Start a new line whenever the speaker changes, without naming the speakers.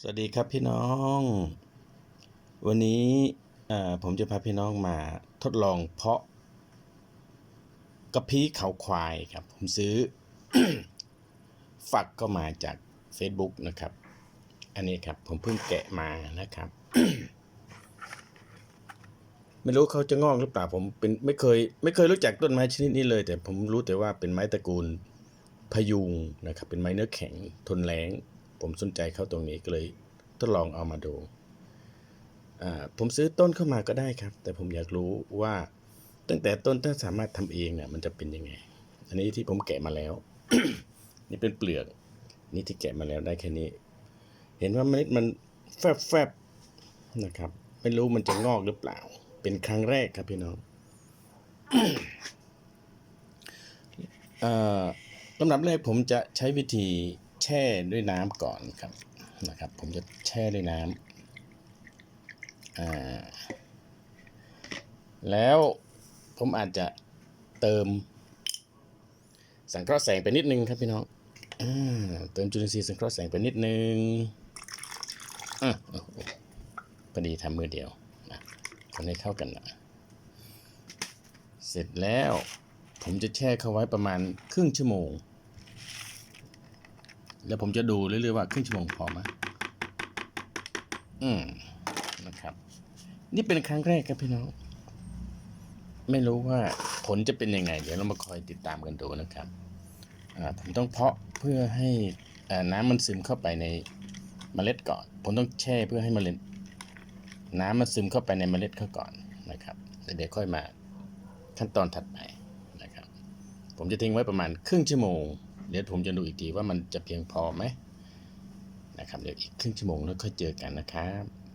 สวัสดีครับพี่น้อง วันนี้ผมจะพาพี่น้องมาทดลองเพาะกระพี้เขาควายครับ ผมซื้อ ฝักก็มาจาก Facebook นะครับ อันนี้ครับผมเพิ่งแกะมานะครับ ไม่รู้เขาจะงอกหรือเปล่าผมเป็นไม่เคย ไม่เคยรู้จักต้นไม้ชนิดนี้เลย แต่ผมรู้แต่ว่าเป็นไม้ตระกูลพยุงนะครับ เป็นไม้เนื้อแข็งทนแรง ผมสนใจเข้าตรงนี้ก็เลยทดลองเอามาดู ผมซื้อต้นเข้ามาก็ได้ครับ แต่ผมอยากรู้ว่าตั้งแต่ต้นถ้าสามารถทำเองเนี่ยมันจะเป็นยังไง อันนี้ที่ผมแกะมาแล้ว นี่เป็นเปลือก นี่ที่แกะมาแล้วได้แค่นี้ เห็นว่าเมล็ดมันแฟบแฟบนะครับ ไม่รู้มันจะงอกหรือเปล่า เป็นครั้งแรกครับพี่น้องอ่อลำดับแรกผมจะใช้วิธี แช่ด้วยน้ำก่อนครับนะครับ ผมจะแช่ด้วยน้ำอ่าแล้วผมอาจจะเติม สังเคราะห์แสงไปนิดนึงครับพี่น้องอเติมจุลินทรีย์สังเคราะห์แสงไปนิดนึงอะพอดีทำมือเดียวนะคนให้เข้ากันนะเสร็จแล้วผมจะแช่เขาไว้ประมาณครึ่งชั่วโมง แล้วผมจะดูเรื่อยๆว่าครึ่งชั่วโมงพอไหมอืมนะครับ นี่เป็นครั้งแรกครับพี่น้อง ไม่รู้ว่าผลจะเป็นยังไง เดี๋ยวเรามาคอยติดตามกันดูนะครับอ่าผมต้องเพาะเพื่อให้น้ำมันซึมเข้าไปในเมล็ดก่อน ผมต้องแช่เพื่อให้เมล็ด น้ำมันซึมเข้าไปในเมล็ดเขาก่อนนะครับเดี๋ยวค่อยมาขั้นตอนถัดไปนะครับ ผมจะทิ้งไว้ประมาณครึ่งชั่วโมง เดี๋ยวผมจะดูอีกทีว่ามันจะเพียงพอไหมนะครับเดี๋ยวอีกครึ่งชั่วโมงแล้วค่อยเจอกันนะครับ